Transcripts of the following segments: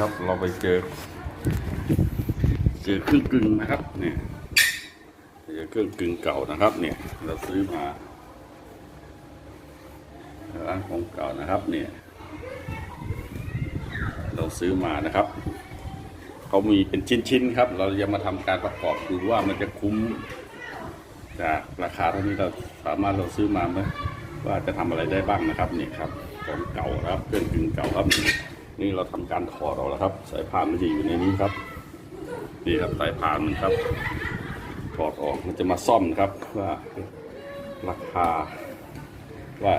ครับ เราไปเจอ เจอเครื่องกลึงนะครับเนี่ยเจอเครื่องกลึงเก่านะครับ เนี่ย เราซื้อมาร้านของเก่านะครับเนี่ย เราซื้อมานะครับเขามีเป็นชิ้นๆครับ เราจะมาทำการประกอบดูว่ามันจะคุ้ม จากราคาเท่านี้เราสามารถเราซื้อมาไหมว่าจะทำอะไรได้บ้างนะครับนี่ครับของเก่าครับเครื่องกึ่งเก่าครับ นี่เราทำการถอดออกแล้วครับ สายพานมันจะอยู่ในนี้ครับ นี่ครับสายพานมันครับ ถอดออกมันจะมาซ่อมครับว่าราคา ว่า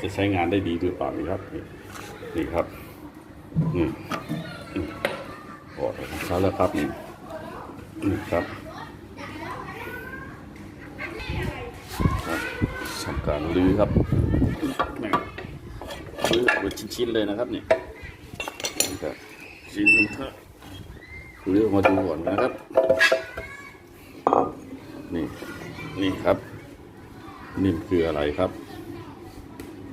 จะใช้งานได้ดีหรือเปล่านี่ครับ นี่นี่ครับนี่นี่ถอดออกมาแล้วครับนี่นี่ครับครับทำการลื้อครับนี่ลื้อเป็นชิ้นๆเลยนะครับเนี่ยนี่ครับ ชิ้นนึงเถอะลื้อออกมาดูก่อนนะครับ นี่ นี่ครับนี่มคืออะไรครับ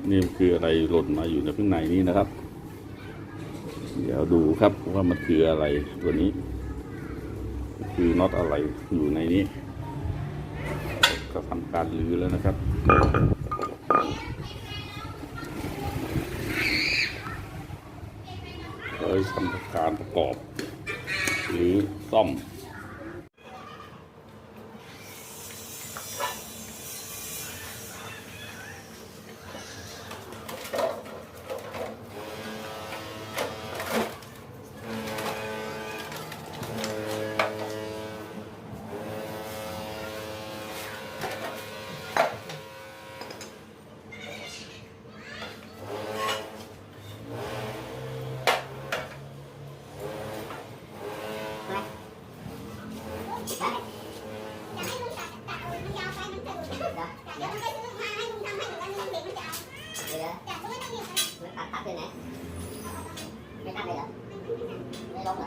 นี่มคืออะไรหล่นมาอยู่ในข้างในนี้นะครับ เดี๋ยวดูครับว่ามันคืออะไรตัวนี้ คือน็อตอะไรอยู่ในนี้ ก็ทำการรื้อแล้วนะครับ โดยทำ การประกอบ หรือซ่อม เหลือมันตัดตัดเลยไหนไม่ตัดเลยเหรอไม่ลงเ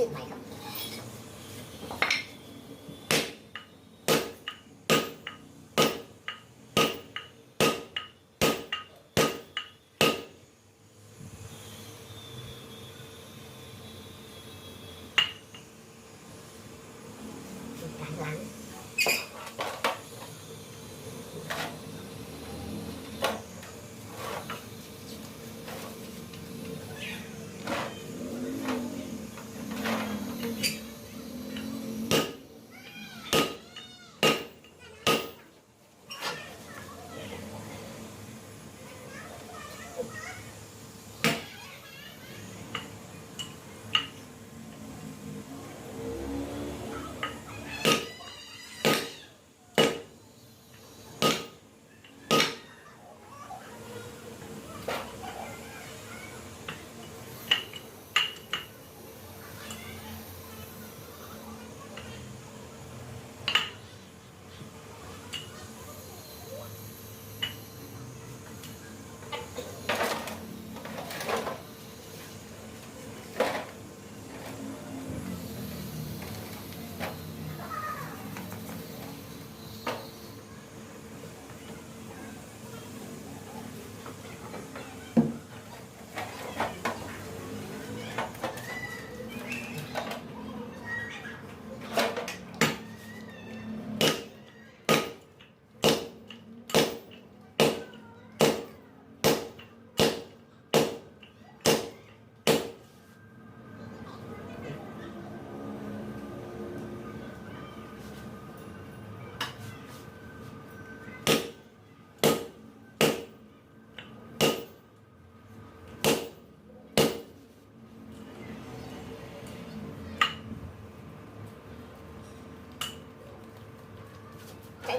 ชื่อ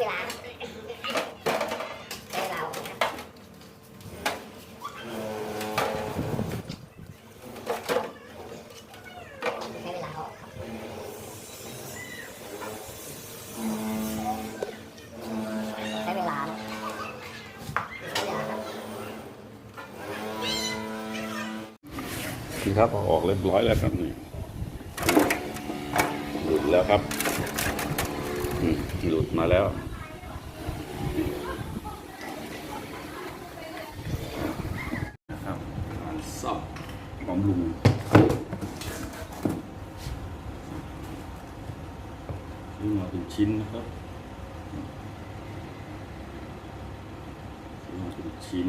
เวลาใช้เวลานะครับใช้เวลาออกครับใช้เวลาใช้เวลาครับนี่ครับออกเรียบร้อยแล้วครับนี่หลุดแล้วครับอืมหลุดมาแล้วนะครับการซับบำรุงซื้อมาเป็นชิ้นนะครับซื้อมาเป็นชิ้น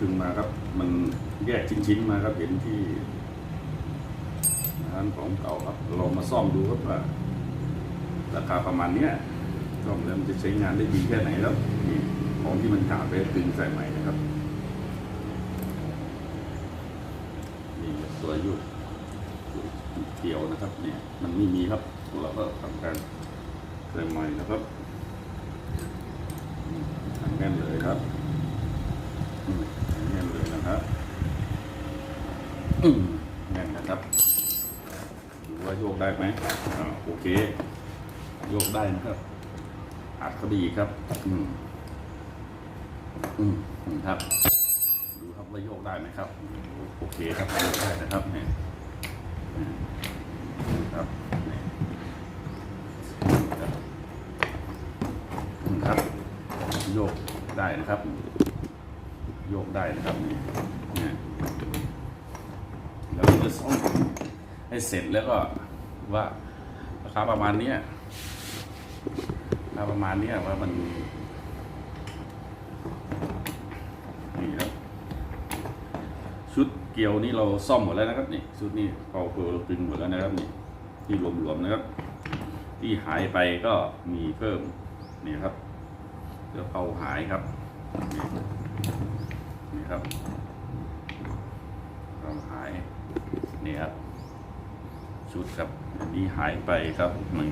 กึ่งมาครับ มันแยกชิ้นๆมาครับเห็นที่ร้านของเก่าครับเรามาซ่อมดูครับว่าราคาประมาณเนี้ยซ่อมแล้วมันจะใช้งานได้ดีแค่ไหนแล้วของที่มันขาดไปกึ่งใส่ใหม่นะครับนี่ตัวยุดเกี่ยวนะครับเนี่ยมันไม่มีครับเราก็ทำการใส่ใหม่นะครับทำแน่นเลยครับ นะอืมแน่นนะครับดูว่าโยกได้ไหมอ่าโอเค โยกได้นะครับ อัดเข้าไปอีกครับ อืมอืมครับ ดูครับว่าโยกได้ไหมครับ โอเคครับโยกได้นะครับเนี่ยครับนี่ครับ โยกได้นะครับ โยกได้นะครับนี่เนี่ยแล้วก็จะซ่อมให้เสร็จแล้วก็ว่าราคาประมาณนี้ราคาประมาณนี้ว่ามันนี่ครับชุดเกี่ยวนี่เราซ่อมหมดแล้วนะครับนี่ชุดนี้เป่าเปิเราตึงหมดแล้วนะครับนี่ที่รวมๆนะครับ ที่หายไปก็มีเพิ่มนี่ครับเดี๋ยวเป่าหายครับ นี่ครับเราหายนี่ครับชุดครับอันนี้หายไปครับมัน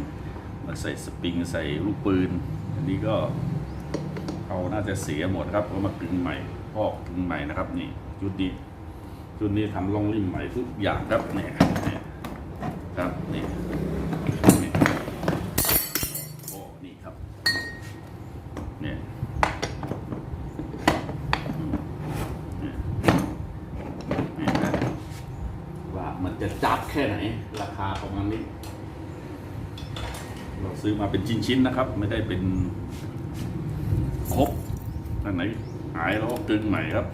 มาใส่สปริงใส่ลูกปืน อันนี้ก็เขาน่าจะเสียหมดครับก็มากึงใหม่พอกกึงใหม่นะครับ นี่ชุดนี้ชุดนี้ทำลองริมใหม่ทุกอย่างครับเนี่ยครับนี่โอ้นี่ครับเนี่ย นี่นะว่ามันจะจับแค่ไหน ราคาประมาณนี้ เราซื้อมาเป็นชิ้นๆนะครับ ไม่ได้เป็นครบอันไหนหายแล้วก็กึ่งใหม่ครับ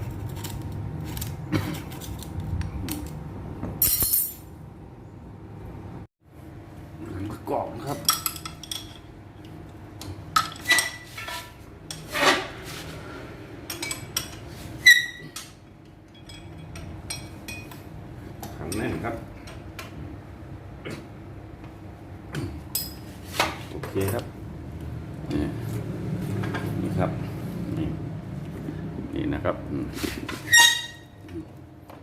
หนังประกอบนะครับ ขันแน่นครับ โอ เคครับนี่นี่ครับนี่นี่นะครับ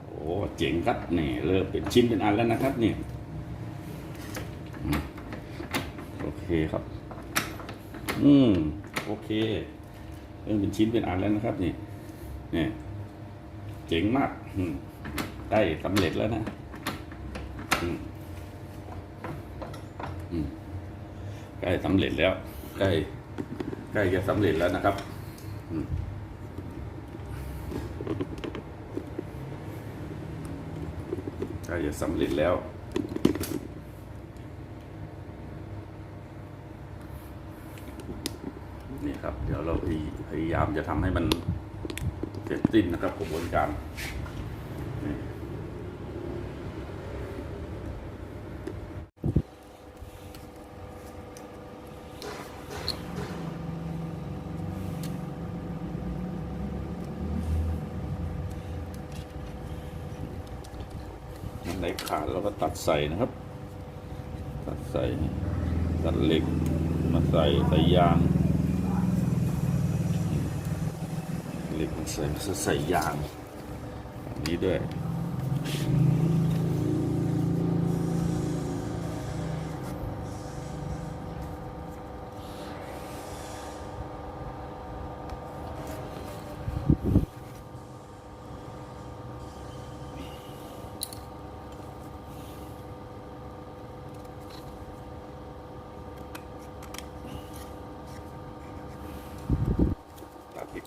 โอ้เจ๋งครับนี่เริ่มเป็นชิ้นเป็นอันแล้วนะครับนี่โอเคครับ อืมโอเคเริ่มเป็นชิ้นเป็นอันแล้วนะครับนี่นี่เจ๋งมากได้สำเร็จแล้วนะอืมอืม ใกล้สำเร็จแล้วใกล้ใกล้จะสำเร็จแล้วนะครับอืมล้จะสำเร็จแล้วนี่ครับ เดี๋ยวเราพยายามจะทำให้มันเสร็จสิ้นนะครับกระบวนการนี่อันไหนขาดเราก็ ตัดใส่นะครับ ตัดใส่ตัดเหล็กมาใส่ใส่ยางเหล็กมันใส่ใส่ยางนี้ด้วย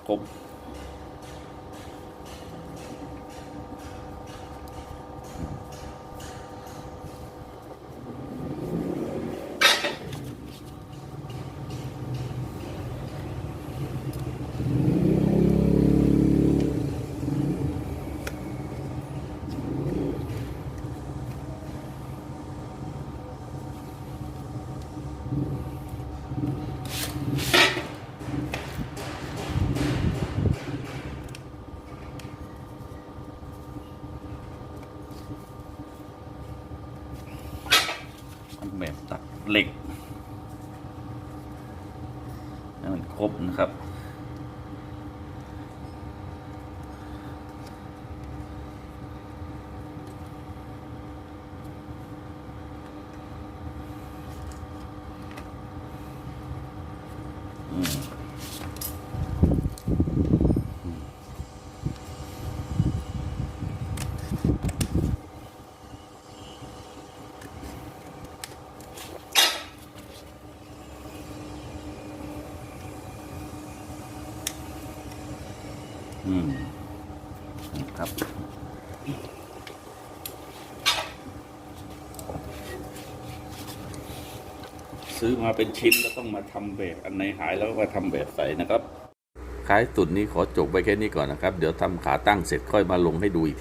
ตัดให้ครบ ทำแบบตัดเหล็กให้มัน ครบนะครับ อืมครับซื้อมาเป็นชิ้นแล้วต้องมาทำแบบอันไหนหายแล้วก็มาทำแบบใส่นะครับขายตุนนี้ขอจบไปแค่นี้ก่อนนะครับ เดี๋ยวทำขาตั้งเสร็จค่อยมาลงให้ดูอีก